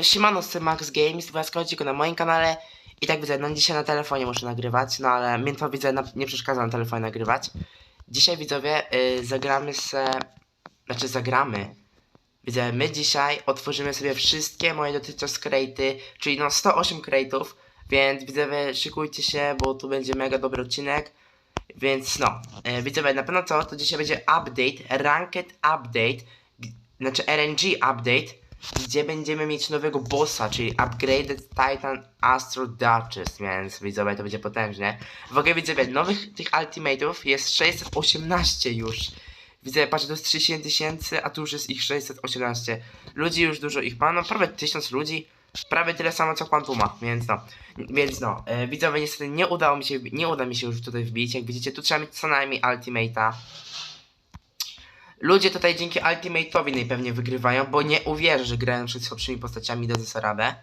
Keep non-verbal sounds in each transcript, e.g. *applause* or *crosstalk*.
no siemano Max Games, wyjaskujcie go na moim kanale i tak widzę, no dzisiaj na telefonie muszę nagrywać, no ale mnie widzę, na, nie przeszkadza na telefonie nagrywać. Dzisiaj widzowie y, zagramy se, znaczy zagramy. Widzę, my dzisiaj otworzymy sobie wszystkie moje dotychczas crate'y, czyli no 108 crate'ów, więc widzowie szykujcie się, bo tu będzie mega dobry odcinek. Więc no, y, widzowie, na pewno co, to dzisiaj będzie update, ranked update, znaczy RNG update, gdzie będziemy mieć nowego bossa, czyli Upgraded Titan Astro Duchess, więc widzowie to będzie potężne. W ogóle widzowie, nowych tych ultimate'ów jest 618 już. Widzę, patrzę, to jest 30 tysięcy, a tu już jest ich 618. Ludzi już dużo ich ma, no prawie 1000 ludzi, prawie tyle samo co Quantuma, więc no. Więc no, e, widzowie niestety nie udało mi się, nie uda mi się już tutaj wbić, jak widzicie, tu trzeba mieć co najmniej ultimate'a. Ludzie tutaj dzięki Ultimate'owi najpewniej wygrywają, bo nie uwierzę, że grają przed słabszymi postaciami do Zesarabe.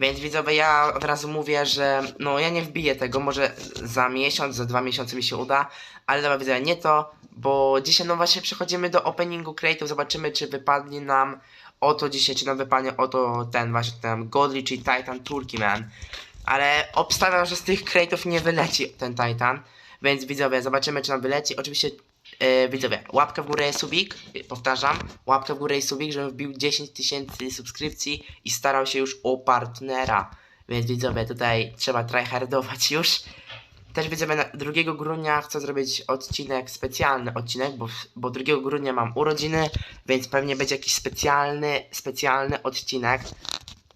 Więc widzowie, ja od razu mówię, że no ja nie wbiję tego, może za miesiąc, za dwa miesiące mi się uda, ale dobra widzowie, nie to, bo dzisiaj no właśnie przechodzimy do openingu crate'ów, zobaczymy czy wypadnie nam oto dzisiaj, czy nam wypadnie oto ten właśnie ten Godly, czyli Titan Turkey Man. Ale obstawiam, że z tych crate'ów nie wyleci ten Titan, więc widzowie, zobaczymy czy nam wyleci. Oczywiście Yy, widzowie, łapkę w górę subik, powtarzam, łapkę w górę subik, żebym wbił 10 tysięcy subskrypcji i starał się już o partnera. Więc widzowie, tutaj trzeba tryhardować już. Też widzowie, na 2 grudnia chcę zrobić odcinek, specjalny odcinek, bo, bo 2 grudnia mam urodziny, więc pewnie będzie jakiś specjalny, specjalny odcinek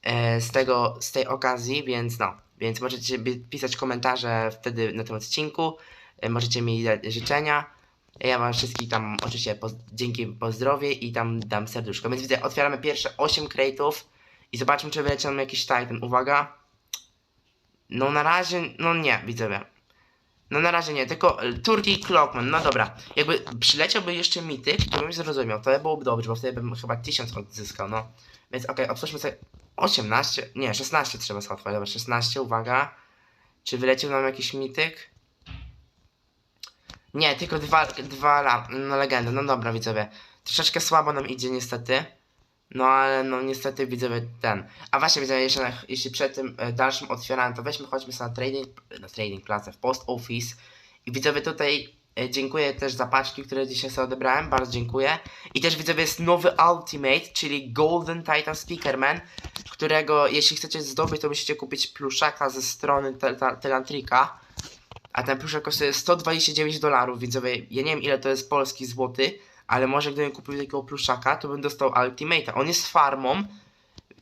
e, z tego, z tej okazji, więc no, więc możecie pisać komentarze wtedy na tym odcinku, e, możecie mi dać życzenia. Ja wam wszystkich tam oczywiście poz- dzięki pozdrowię i tam dam serduszko. Więc widzę, otwieramy pierwsze 8 crate'ów i zobaczmy, czy wyleci nam jakiś Titan. Uwaga. No na razie, no nie, widzowie. No na razie nie, tylko y, Turkey Clockman, no dobra. Jakby przyleciałby jeszcze mityk, to bym zrozumiał, to byłoby dobrze, bo wtedy bym chyba 1000 odzyskał, no. Więc okej, otwórzmy sobie 18, nie, 16 trzeba sobie otworzyć, dobra, 16, uwaga. Czy wyleciał nam jakiś mityk? Nie, tylko dwa, dwa no legendy, no dobra widzowie. Troszeczkę słabo nam idzie niestety. No ale no niestety widzowie ten. A właśnie widzowie, jeszcze na, jeśli przed tym e, dalszym otwieraniem, to weźmy chodźmy sobie na trading, na trading placę w post office. I widzowie tutaj e, dziękuję też za paczki, które dzisiaj sobie odebrałem, bardzo dziękuję. I też widzowie jest nowy ultimate, czyli Golden Titan Speakerman, którego jeśli chcecie zdobyć, to musicie kupić pluszaka ze strony Tel- Tel- Telantrika. A ten pluszek kosztuje 129 dolarów, widzowie. Ja nie wiem ile to jest polski złoty, ale może gdybym kupił takiego pluszaka, to bym dostał Ultimate'a. On jest farmą,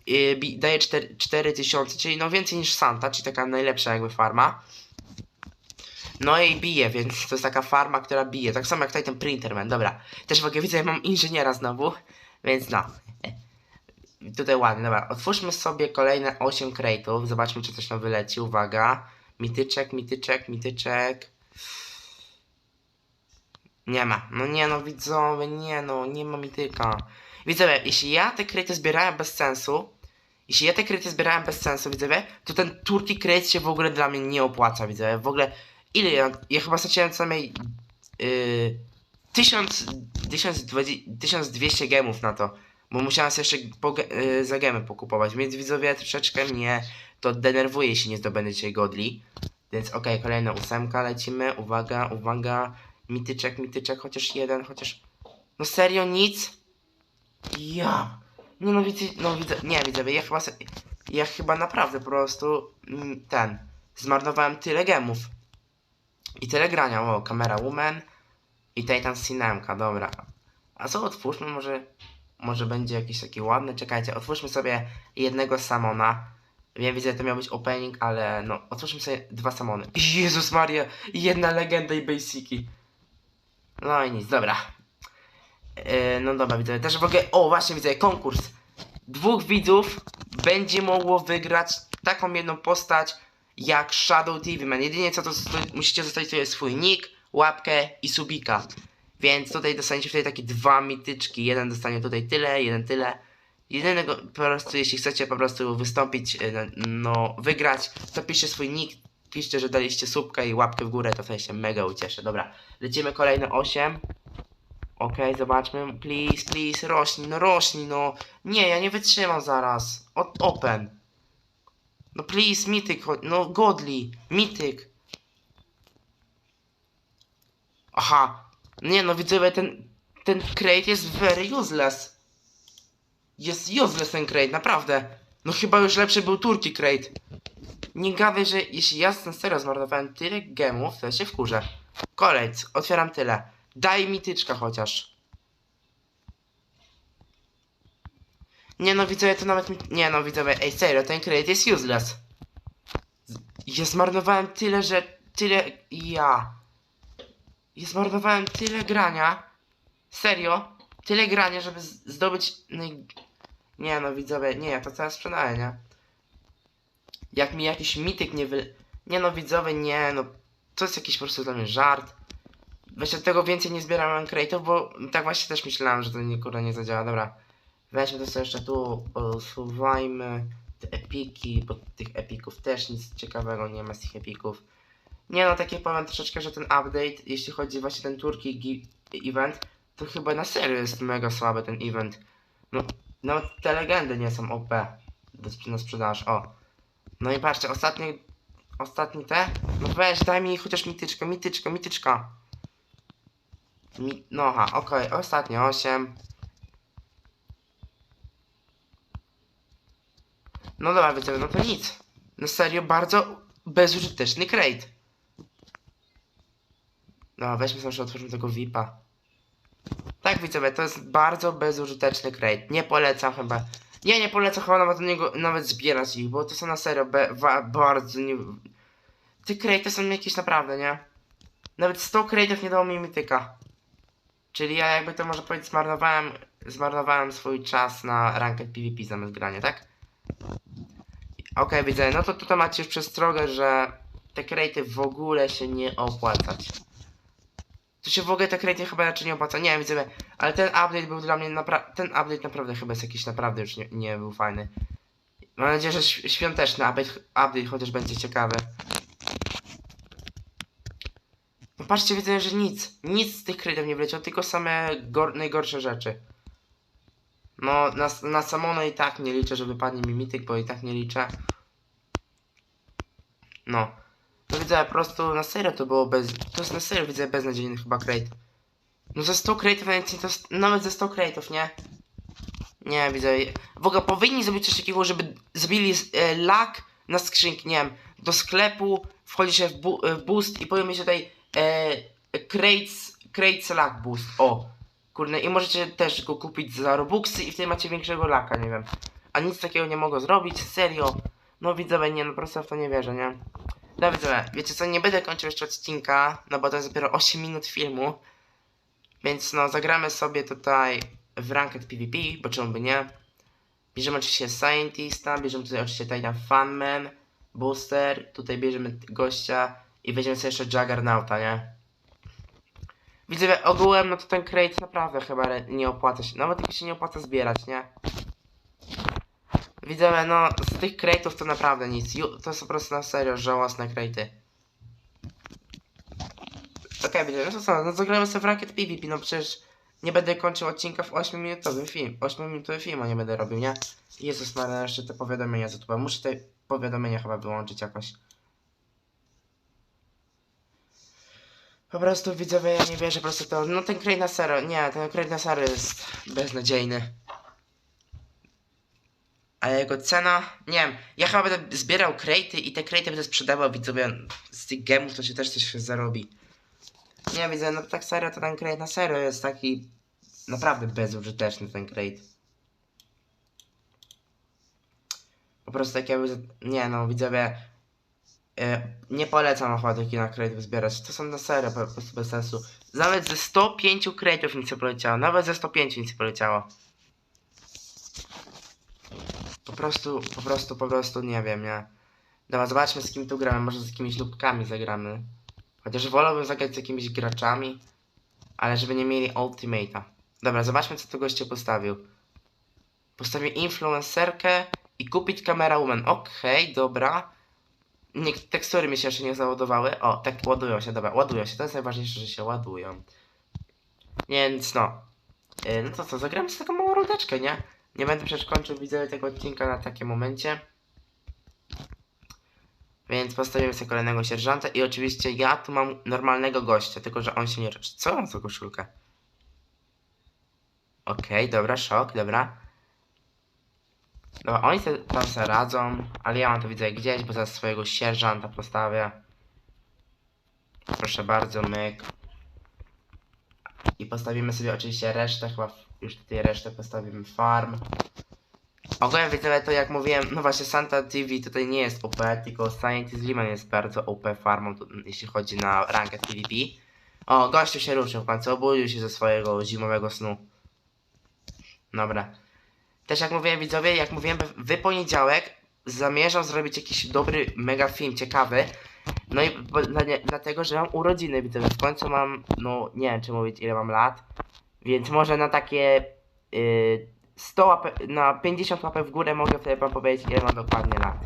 yy, daje 4, 4000, czyli no więcej niż Santa, czyli taka najlepsza jakby farma. No i bije, więc to jest taka farma, która bije. Tak samo jak Titan Printerman, dobra. Też w ogóle widzę, ja mam inżyniera znowu, więc no. Tutaj ładnie, dobra. Otwórzmy sobie kolejne 8 crate'ów, zobaczmy czy coś nam wyleci, uwaga. Mityczek, mityczek, mityczek. Nie ma. No nie no, widzowie, nie no, nie ma mityka. Widzowie, jeśli ja te kryty zbierałem bez sensu, jeśli ja te kryty zbierałem bez sensu, widzowie, to ten turki kryt się w ogóle dla mnie nie opłaca, widzowie. W ogóle, ile ja, ja chyba straciłem co najmniej yy, 1000, 1200 1200 gemów na to. Bo musiałem sobie jeszcze po, yy, za gemy pokupować, więc widzowie troszeczkę mnie to denerwuje, jeśli nie zdobędę dzisiaj godli. Więc okej, kolejna ósemka, lecimy, uwaga, uwaga, mityczek, mityczek, chociaż jeden, chociaż... No serio, nic? Ja... Nie no widzę, no widzę, nie widzę, ja chyba, ja chyba naprawdę po prostu, mm, ten, zmarnowałem tyle gemów. I tyle grania, o, kamera woman i Titan Cinemka, dobra. A co otwórzmy, może, może będzie jakiś taki ładny, czekajcie, otwórzmy sobie jednego Samona. Wiem, widzę, to miał być opening, ale no, otwórzmy sobie dwa Samony. Jezus Maria, jedna legenda i basiki. No i nic, dobra. Yy, no dobra, widzę, też w ogóle, o właśnie widzę, konkurs. Dwóch widzów będzie mogło wygrać taką jedną postać jak Shadow TV Man. Jedynie co to, to musicie zostawić sobie swój nick, łapkę i subika. Więc tutaj dostaniecie wtedy takie dwa mityczki. Jeden dostanie tutaj tyle, jeden tyle. Jedynego po prostu, jeśli chcecie po prostu wystąpić, e, no, wygrać, to piszcie swój nick, piszcie, że daliście subkę i łapkę w górę, to wtedy się mega ucieszę. Dobra, lecimy kolejne 8. Okej, zobaczmy. Please, please, rośnij, no rośnij, no. Nie, ja nie wytrzymam zaraz. Open. No please, mityk. No godly, mityk. Aha. Nie no, widzowie, ten, ten crate jest very useless. Jest useless ten crate, naprawdę. No chyba już lepszy był Turkey crate. Nie gadaj, że jeśli ja serio zmarnowałem tyle gemów, to się wkurzę. Kolec, otwieram tyle. Daj mi tyczka chociaż. Nie no widzowie, to nawet mi... Nie no widzowie, ej serio, ten crate jest useless. Ja zmarnowałem tyle, że... Tyle... Ja... Ja zmarnowałem tyle grania. Serio? Tyle grania, żeby zdobyć... Nie no widzowie, nie, ja to teraz sprzedaję, nie? Jak mi jakiś mityk nie wy... Nie no widzowie, nie no... To jest jakiś po prostu dla mnie żart. Właśnie tego więcej nie zbierałem crate'ów, bo tak właśnie też myślałem, że to nie, kurde, nie zadziała. Dobra. Weźmy to sobie jeszcze tu, posuwajmy te epiki, bo tych epików też nic ciekawego nie ma z tych epików. Nie no, takie powiem troszeczkę, że ten update, jeśli chodzi właśnie ten turki event, to chyba na serio jest mega słaby ten event. No, nawet te legendy nie są OP na sprzedaż, o. No i patrzcie, ostatni, ostatni te, no weź, daj mi chociaż mityczkę, mityczkę, mityczka. Mi, no aha, okej, ostatnie 8. No dobra, wiecie, no to nic. No serio, bardzo bezużyteczny crate. No, weźmy sobie, że otworzymy tego VIPa. Tak, widzowie, to jest bardzo bezużyteczny crate. Nie polecam chyba. Nie, nie polecam chyba nawet niego nawet zbierać ich, bo to są na serio be, bardzo nie... Te crate są jakieś naprawdę, nie? Nawet 100 crate'ów nie dało mi mityka. Czyli ja jakby to można powiedzieć zmarnowałem, zmarnowałem swój czas na ranked PvP zamiast grania, tak? Okej, widzę, no to tutaj macie już przestrogę, że te krejty w ogóle się nie opłacać. To się w ogóle te krejty chyba raczej nie opłaca, nie wiem, widzę, ale ten update był dla mnie naprawdę, ten update naprawdę chyba jest jakiś naprawdę już nie, nie był fajny. Mam nadzieję, że świąteczny update, update chociaż będzie ciekawy. No patrzcie, widzę, że nic, nic z tych krytów nie wleciał, tylko same gor najgorsze rzeczy. No, na, na Samono i tak nie liczę, że wypadnie mi mityk, bo i tak nie liczę. No. To widzę po prostu na serio to było bez... To jest na serio widzę beznadziejny chyba crate. No ze 100 crate'ów nawet, to nawet ze 100 crate'ów, nie? Nie, widzę. W ogóle powinni zrobić coś takiego, żeby zrobili e, lag na skrzynki, nie wiem, do sklepu, wchodzi się w, bu w boost i powiem mi tutaj e, crates, crates lag boost, o. Kurde, i możecie też go kupić za Robuxy i wtedy macie większego laka, nie wiem. A nic takiego nie mogę zrobić, serio. No widzowie, nie, no po prostu w to nie wierzę, nie? No widzowie, wiecie co, nie będę kończył jeszcze odcinka, no bo to jest dopiero 8 minut filmu. Więc no, zagramy sobie tutaj w Ranked PvP, bo czemu by nie. Bierzemy oczywiście Scientista, bierzemy tutaj oczywiście Titan Funman, Booster, tutaj bierzemy gościa i weźmiemy sobie jeszcze Juggernauta, nie? Widzowie, ogółem, no to ten crate naprawdę chyba nie opłaca się, nawet tylko się nie opłaca zbierać, nie? Widzowie, no z tych crate'ów to naprawdę nic, to są po prostu na serio żałosne crate'y. Okej, widzowie, no to co, no zagramy sobie w Ranked PvP, no przecież nie będę kończył odcinka w 8-minutowy film, 8-minutowy film, nie będę robił, nie? Jezus Maria, jeszcze te powiadomienia z YouTube, muszę te powiadomienia chyba wyłączyć jakoś. Po prostu widzowie, ja nie wierzę po prostu to. No ten crate na serio, nie, ten crate na serio jest beznadziejny. A jego cena, nie wiem, ja chyba będę zbierał crate'y i te crate'y będę sprzedawał widzowie z tych gemów, to się też coś zarobi. Nie widzę, no tak serio to ten crate na serio jest taki naprawdę bezużyteczny ten crate. Po prostu tak jakby, nie no widzowie, E, nie polecam ochłatyki na kredyt zbierać. To są na serio po prostu bez sensu. Nawet ze 105 kredytów nic nie poleciało. Nawet ze 105 nic nie poleciało. Prostu, po prostu, po prostu nie wiem, nie. Dobra, zobaczmy z kim tu gramy. Może z jakimiś lubkami zagramy. Chociaż wolałbym zagrać z jakimiś graczami. Ale żeby nie mieli ultimate'a. Dobra, zobaczmy co tu goście postawił. Postawił influencerkę i kupić kamera woman. Okej, dobra. Nie, tekstury mi się jeszcze nie załadowały. O, tak ładują się, dobra, ładują się. To jest najważniejsze, że się ładują. Więc no. Yy, no to co, zagramy z taką małą rudeczkę, nie? Nie będę przecież kończył widzowie tego odcinka na takim momencie. Więc postawimy sobie kolejnego sierżanta i oczywiście ja tu mam normalnego gościa, tylko że on się nie... Co on za koszulkę? Okej, dobra, szok, dobra. Dobra, oni se, tam se radzą, ale ja mam to widzę gdzieś, bo zaraz swojego sierżanta postawię. Proszę bardzo, myk. I postawimy sobie oczywiście resztę, chyba w- już tutaj resztę postawimy farm. Ogólnie widzowie to jak mówiłem, no właśnie Santa TV tutaj nie jest OP, tylko Scientist Liman jest bardzo OP farmą, tu- jeśli chodzi na rankę PvP. O, gościu się ruszył w końcu, obudził się ze swojego zimowego snu. Dobra. Też jak mówiłem widzowie, jak mówiłem w poniedziałek zamierzam zrobić jakiś dobry mega film, ciekawy. No i bo, dla, dlatego, że mam urodziny widzowie, w końcu mam, no nie wiem czy mówić ile mam lat, więc może na takie y, 100 łapek, na 50 łapek w górę mogę wtedy wam powiedzieć ile mam dokładnie lat.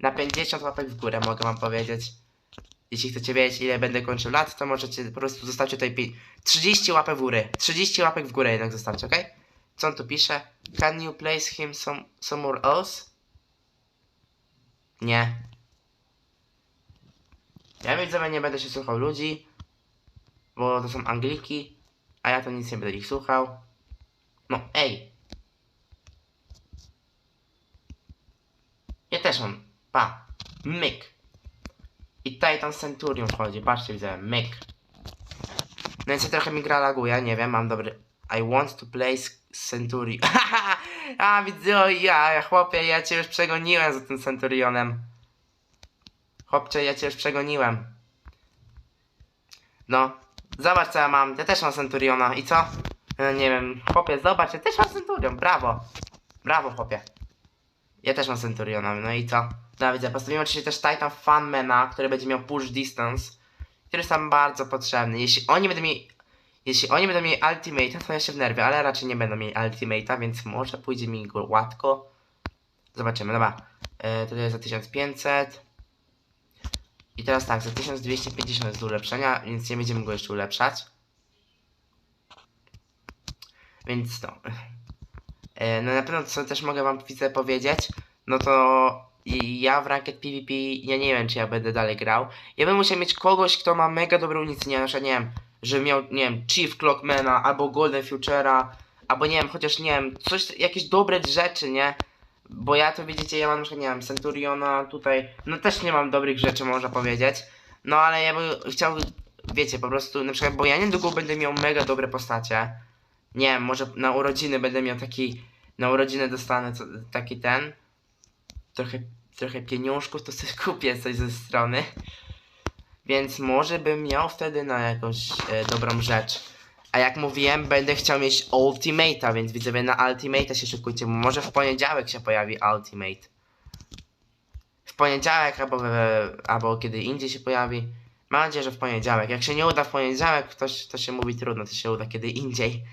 Na 50 łapek w górę mogę wam powiedzieć. Jeśli chcecie wiedzieć ile będę kończył lat, to możecie po prostu zostawcie tutaj pi- 30 łapek w górę. 30 łapek w górę jednak zostawcie, ok? Co on tu pisze? Can you place him some, somewhere else? Nie. Ja widzowie nie będę się słuchał ludzi, bo to są Angliki, a ja to nic nie będę ich słuchał. No, ej. Ja też mam. Pa. Myk. I Titan Centurion wchodzi. Patrzcie, widzę. Myk. No więc ja trochę mi gra laguje, nie wiem, mam dobry... I want to place Centurion. *laughs* A, widzę, ja, ja, chłopie, ja cię już przegoniłem za tym Centurionem. Chłopcze, ja cię już przegoniłem. No, zobacz co ja mam. Ja też mam Centuriona. I co? E, nie wiem, chłopie, zobacz, ja też mam Centurion. Brawo. Brawo, chłopie. Ja też mam Centuriona, no i co? No widzę, postawimy oczywiście też Titan Funmana, który będzie miał push distance, który jest tam bardzo potrzebny. Jeśli oni będą mieli, jeśli oni będą mieli ultimate'a, to ja się wnerwię, ale raczej nie będą mieli ultimate'a, więc może pójdzie mi go łatwo. Zobaczymy, dobra. E, tutaj jest za 1500. I teraz tak, za 1250 jest do ulepszenia, więc nie będziemy go jeszcze ulepszać. Więc no. E, No na pewno co też mogę wam widzę powiedzieć, no to ja w Ranked PvP, ja nie wiem czy ja będę dalej grał. Ja bym musiał mieć kogoś, kto ma mega dobrą unicję, na przykład nie wiem, że miał, nie wiem, Chief Clockmana, albo Golden Futura, albo nie wiem, chociaż nie wiem, coś, jakieś dobre rzeczy, nie? Bo ja to widzicie, ja mam przykład, nie wiem, Centuriona tutaj, no też nie mam dobrych rzeczy, można powiedzieć. No ale ja bym chciał, wiecie, po prostu, na przykład, bo ja niedługo będę miał mega dobre postacie. Nie wiem, może na urodziny będę miał taki, na urodziny dostanę co, taki ten, trochę, trochę pieniążków, to sobie *laughs* kupię coś ze strony. Więc może bym miał wtedy na jakąś e, dobrą rzecz. A jak mówiłem, będę chciał mieć Ultimate'a, więc widzowie na Ultimate'a się szykujcie, bo może w poniedziałek się pojawi Ultimate. W poniedziałek albo, albo kiedy indziej się pojawi. Mam nadzieję, że w poniedziałek. Jak się nie uda w poniedziałek, to, to się mówi trudno, to się uda kiedy indziej.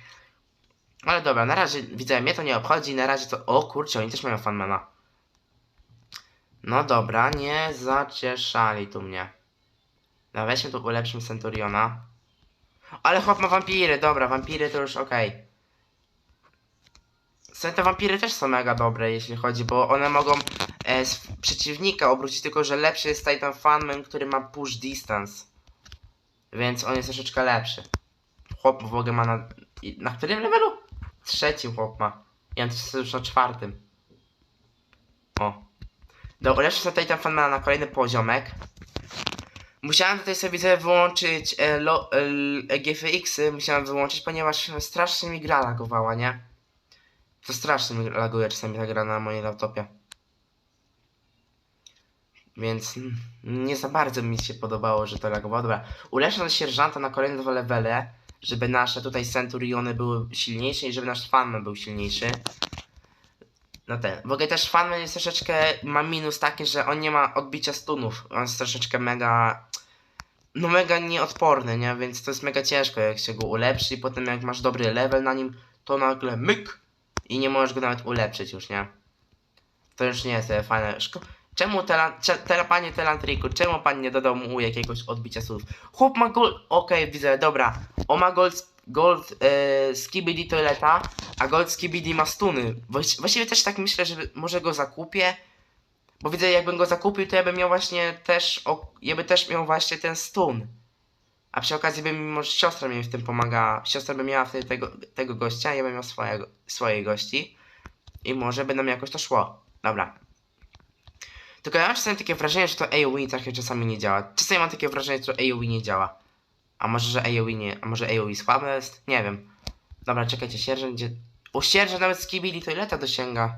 Ale dobra, na razie widzę, mnie to nie obchodzi, na razie to... O kurczę, oni też mają fanmana. No dobra, nie zacieszali tu mnie. No weźmy tu ulepszymy Centuriona. Ale chłop ma wampiry, dobra, wampiry to już okej. Okay. Te wampiry też są mega dobre, jeśli chodzi, bo one mogą e, przeciwnika obrócić, tylko że lepszy jest Titan Funman, który ma push distance. Więc on jest troszeczkę lepszy. Chłop w ogóle ma na... Na którym levelu? Trzecim chłop ma. Ja to jest już na czwartym. O. Dobra, sobie Titan Funmana na kolejny poziomek. Musiałem tutaj sobie wyłączyć e, lo, e, e, GFX-y, musiałem wyłączyć, ponieważ strasznie mi gra lagowała, nie? To strasznie mi laguje czasami ta gra na moim laptopie. Więc nie za bardzo mi się podobało, że to lagowało. Dobra, ulepszę na sierżanta na kolejne dwa levele, żeby nasze tutaj Centuriony były silniejsze i żeby nasz Fanman był silniejszy. No ten. W ogóle też Fanman jest troszeczkę, ma minus taki, że on nie ma odbicia stunów. On jest troszeczkę mega, no mega nieodporny, nie? Więc to jest mega ciężko, jak się go ulepszy i potem jak masz dobry level na nim, to nagle myk i nie możesz go nawet ulepszyć już, nie? To już nie jest e, fajne. Szko czemu tela, cze- panie Telantriku, czemu pan nie dodał mu jakiegoś odbicia słów? Chłop ma gold, okej, widzę, dobra. On ma Gold e, Skibidi Toileta, a Gold Skibidi ma stuny. Właści- Właściwie też tak myślę, że może go zakupię. Bo widzę, jakbym go zakupił, to ja bym miał właśnie też, o, ja bym też miał właśnie ten stun. A przy okazji by mi może siostra mi w tym pomagała. Siostra by miała wtedy tego, tego gościa, ja bym miał swojego, swojej gości. I może by nam jakoś to szło. Dobra. Tylko ja mam czasami takie wrażenie, że to AoE trochę czasami nie działa. Czasami mam takie wrażenie, że to AoE nie działa. A może, że AoE nie... A może AoE słabe jest? Nie wiem. Dobra, czekajcie, sierżant gdzie... O, sierżant nawet z Kibili Toileta dosięga.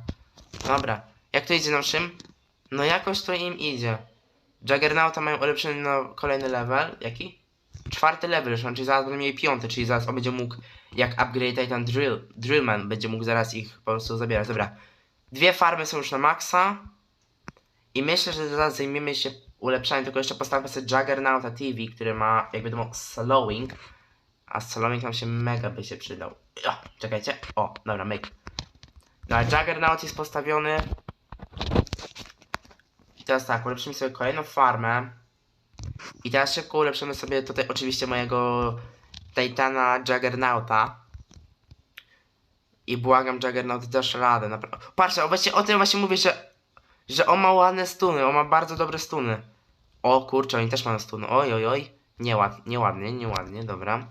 Dobra. Jak to idzie naszym? No jakoś to im idzie. Juggernauta mają ulepszony na kolejny level. Jaki? Czwarty level już, czyli zaraz będą mieli piąty, czyli zaraz on będzie mógł, jak upgrade Titan Drill, Drillman, będzie mógł zaraz ich po prostu zabierać. Dobra. Dwie farmy są już na maksa. I myślę, że zaraz zajmiemy się ulepszaniem, tylko jeszcze postawmy sobie Juggernauta TV, który ma, jak wiadomo, slowing. A slowing nam się mega by się przydał. O, czekajcie. O, dobra, myk. No, Juggernaut jest postawiony. I teraz tak, ulepszymy sobie kolejną farmę. I teraz szybko ulepszymy sobie tutaj oczywiście mojego Titana Juggernauta. I błagam Juggernaut, dasz radę. Naprawdę. Patrzcie, o, właśnie o tym właśnie mówię, że, że on ma ładne stuny, on ma bardzo dobre stuny. O kurczę, oni też mają stuny. Oj, oj, oj. Nieładnie, nieładnie, nieładnie, dobra.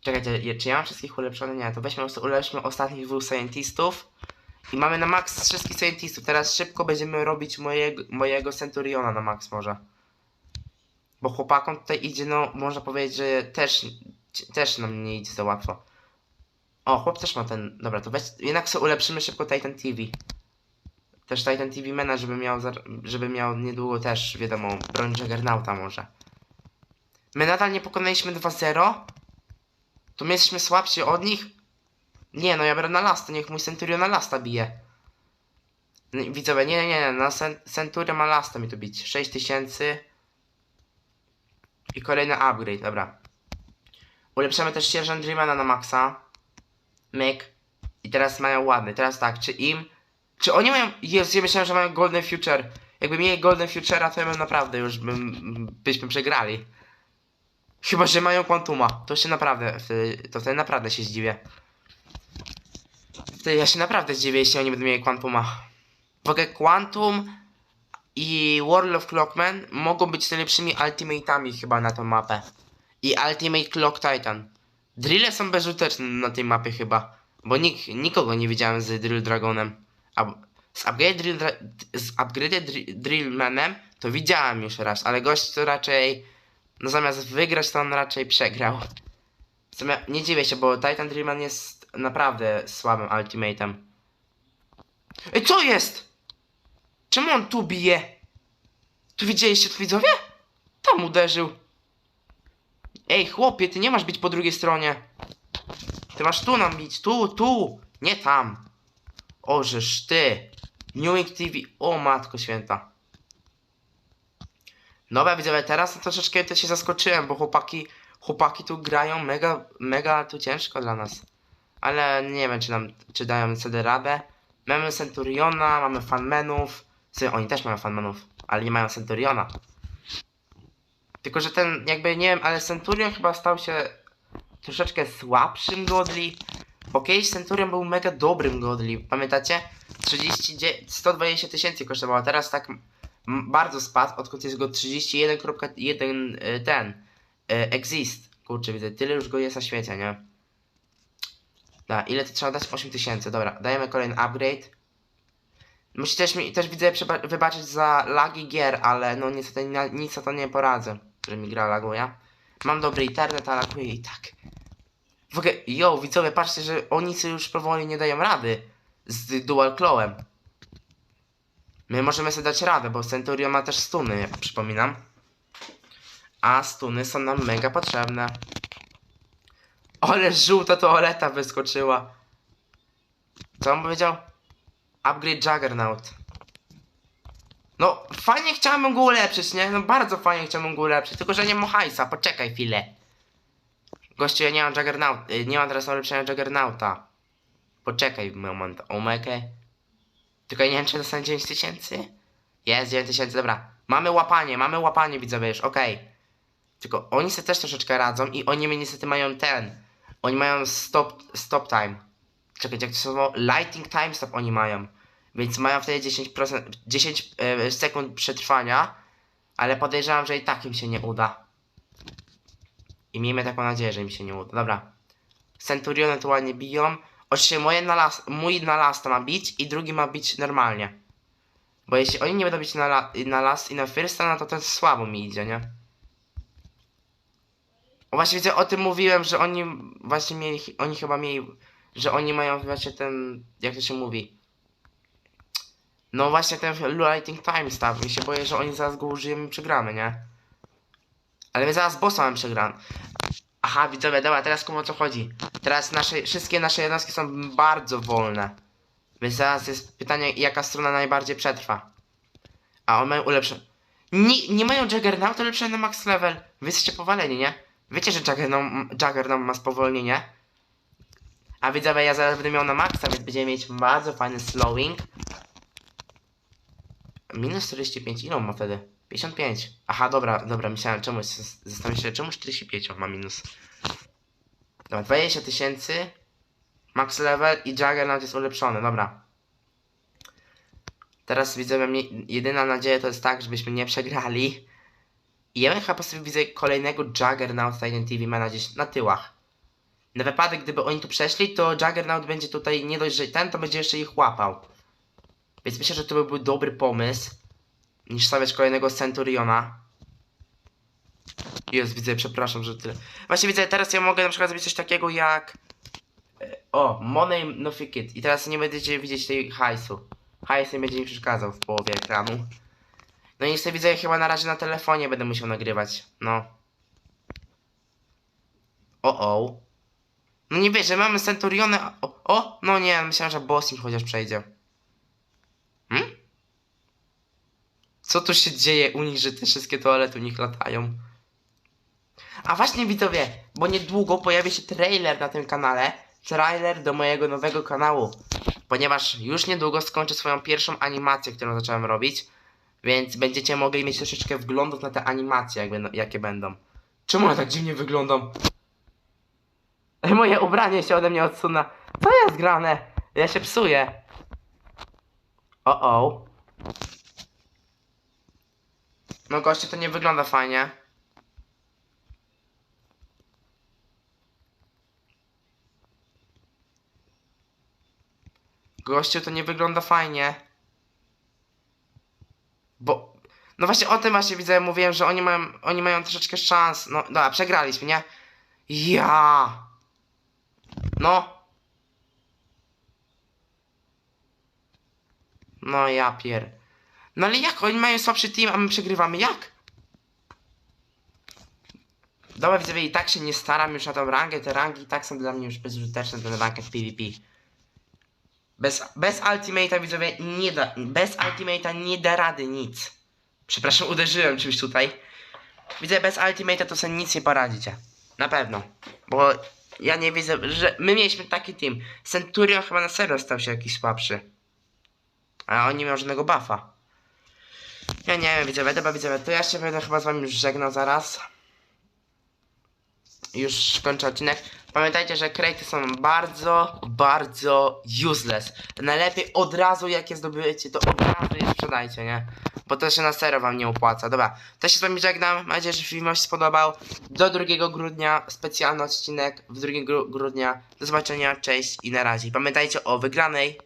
Czekajcie, czy ja mam wszystkich ulepszonych? Nie, to weźmy, ulepszmy ostatnich dwóch scientistów. I mamy na max wszystkich scientistów. Teraz szybko będziemy robić mojego, mojego Centuriona na max może. Bo chłopakom tutaj idzie, no, można powiedzieć, że też, też nam nie idzie za łatwo. O, chłop też ma ten, dobra, to weź, jednak sobie ulepszymy szybko Titan TV. Też Titan TV Mena, żeby miał, żeby miał niedługo też, wiadomo, broń Juggernauta może. My nadal nie pokonaliśmy 2-0? To my jesteśmy słabsi od nich? Nie, no ja biorę na lasta, niech mój Centurion na lasta bije. Widzowie, nie, nie, nie, na cen- Centurion ma lasta mi tu bić. 6000. I kolejny upgrade, dobra. Ulepszamy też sierżant Dreamana na maksa. Myk. I teraz mają ładny. Teraz tak, czy im... Czy oni mają... Ja myślałem, że mają Golden Future. Jakby mieli Golden Future'a, to ja bym naprawdę już bym... byśmy przegrali. Chyba, że mają Quantuma. To się naprawdę... To wtedy naprawdę się zdziwię. Wtedy ja się naprawdę zdziwię, jeśli oni będą mieli Quantuma. W ogóle Quantum i World of Clockman mogą być najlepszymi ultimate'ami chyba na tą mapę. I Ultimate Clock Titan. Drille są bezużyteczne na tej mapie chyba. Bo nikt, nikogo nie widziałem z Drill Dragonem. Z Upgrade Drill, z upgrade Dri- Drillmanem to widziałem już raz, ale gość to raczej... No zamiast wygrać, to on raczej przegrał. Nie dziwię się, bo Titan Drillman jest naprawdę słabym ultimatem. Ej, co jest? Czemu on tu bije? Tu widzieliście to widzowie? Tam uderzył. Ej, chłopie, ty nie masz bić po drugiej stronie. Ty masz tu nam bić, tu, tu, nie tam. O, żeż ty. Newing TV, o matko święta. Dobra, widzowie, teraz no troszeczkę też się zaskoczyłem, bo chłopaki, chłopaki tu grają mega, mega tu ciężko dla nas. Ale nie wiem, czy nam, czy dają CD radę. Mamy Centuriona, mamy fanmenów. Sobie, oni też mają fanmenów, ale nie mają Centuriona. Tylko, że ten, jakby, nie wiem, ale Centurion chyba stał się troszeczkę słabszym godli. Kiedyś Centurion był mega dobrym godli, pamiętacie? 30, 120 tysięcy kosztował, a teraz tak bardzo spadł, odkąd jest go 31.1 y, ten y, exist. Kurczę, widzę, tyle już go jest na świecie, nie? Da, ile to trzeba dać? 8 tysięcy, dobra, dajemy kolejny upgrade. Musicie też, mi, też widzę wybaczyć za lagi gier, ale no niestety na, nic o to nie poradzę, że mi gra laguje. Mam dobry internet, a laguje i tak. W ogóle, yo, widzowie, patrzcie, że oni sobie już powoli nie dają rady z dual clawem. My możemy sobie dać radę, bo Centurion ma też stuny, jak przypominam. A stuny są nam mega potrzebne. Ale żółta toaleta wyskoczyła. Co on powiedział? Upgrade Juggernaut. No, fajnie chciałbym go ulepszyć, nie? No bardzo fajnie chciałbym go ulepszyć, tylko że nie mam hajsa, poczekaj chwilę. Gościu, ja nie mam Juggernaut, y, nie mam teraz ulepszenia Juggernauta. Poczekaj moment, omekę. Tylko nie wiem, czy dostanę 9 tysięcy? Jest 9 tysięcy, dobra. Mamy łapanie, mamy łapanie, widzowie już, okej. Tylko oni sobie też troszeczkę radzą i oni mnie niestety mają ten. Oni mają stop, stop time. Czekajcie, jak to słowo? Lighting time stop oni mają. Więc mają wtedy 10%, 10 e, sekund przetrwania, ale podejrzewam, że i tak im się nie uda. I miejmy taką nadzieję, że im się nie uda. Dobra. Centuriony tu ładnie biją. Oczywiście moje na las, mój na las ma bić i drugi ma bić normalnie. Bo jeśli oni nie będą bić na, la, na las i na firsta, no to to słabo mi idzie, nie? O, Właśnie widzę, o tym mówiłem, że oni właśnie mieli, oni chyba mieli, że oni mają właśnie ten, jak to się mówi? No właśnie ten lighting time staw. Mi się boję, że oni zaraz go użyjemy i przegramy, nie? Ale my zaraz bossa mamy przegrany. Aha, widzowie, dobra, teraz kumam o co chodzi. Teraz nasze, wszystkie nasze jednostki są bardzo wolne. Więc teraz jest pytanie, jaka strona najbardziej przetrwa. A on mają ulepszone. Nie, nie mają Juggernauta ulepszone na max level. Wy jesteście powaleni, nie? Wiecie, że Juggernaut, Juggernaut ma spowolnienie? A widzowie, ja zaraz będę miał na maksa, więc będziemy mieć bardzo fajny slowing. Minus 45, ile on ma wtedy? 55. Aha, dobra, dobra, myślałem, czemu, zastanawiam się, czemu 45 on ma minus. Dobra, 20 tysięcy. Max level i Juggernaut jest ulepszony, dobra. Teraz widzę, mnie jedyna nadzieja to jest tak, żebyśmy nie przegrali. I ja bym chyba sobie widzę kolejnego Juggernaut Titan TV mana gdzieś na tyłach. Na wypadek, gdyby oni tu przeszli, to Juggernaut będzie tutaj nie dość, że ten, to będzie jeszcze ich łapał. Więc myślę, że to by był dobry pomysł, niż stawiać kolejnego Centuriona. Jest, widzę, przepraszam, że tyle. Właśnie widzę, teraz ja mogę na przykład zrobić coś takiego jak... e, O, Money no Fikit. I teraz nie będziecie widzieć tej hajsu. Hajs nie będzie mi przeszkadzał w połowie ekranu. No i sobie widzę, chyba na razie na telefonie będę musiał nagrywać. No. O, o. No nie wiesz, że mamy Centuriony. a- O, o, no nie, myślałem, że boss im chociaż przejdzie. Co tu się dzieje u nich, że te wszystkie toalety u nich latają? A właśnie widzowie, bo niedługo pojawi się trailer na tym kanale. Trailer do mojego nowego kanału. Ponieważ już niedługo skończę swoją pierwszą animację, którą zacząłem robić. Więc będziecie mogli mieć troszeczkę wglądów na te animacje, będą, jakie będą. Czemu ja tak dziwnie wyglądam? Moje ubranie się ode mnie odsuna. Co jest grane? Ja się psuję. O o. No goście, to nie wygląda fajnie. Gościu, to nie wygląda fajnie. Bo. No właśnie o tym właśnie widzę, mówiłem, że oni mają, oni mają troszeczkę szans. No dobra, przegraliśmy, nie? Ja. No. No ja pier. No ale jak? Oni mają słabszy team, a my przegrywamy. Jak? Dobra widzowie, i tak się nie staram już na tą rangę. Te rangi i tak są dla mnie już bezużyteczne, ten ranking PvP. Bez, bez ultimate'a widzowie nie da, bez ultimate'a nie da rady nic. Przepraszam, uderzyłem czymś tutaj. Widzę, bez ultimate'a to sobie nic nie poradzicie. Na pewno. Bo ja nie widzę, że my mieliśmy taki team. Centurion chyba na serio stał się jakiś słabszy. A on nie miał żadnego buffa. Ja nie wiem, widzowie, dobra widzowie, to ja się będę chyba z wami już żegnał zaraz. Już kończę odcinek. Pamiętajcie, że krejty są bardzo, bardzo useless. Najlepiej od razu jak je zdobyjecie, to od razu je sprzedajcie, nie? Bo to się na serio wam nie opłaca. Dobra, to się z wami żegnam. Mam nadzieję, że film się spodobał. Do 2 grudnia specjalny odcinek. W 2 gru grudnia. Do zobaczenia, cześć i na razie. Pamiętajcie o wygranej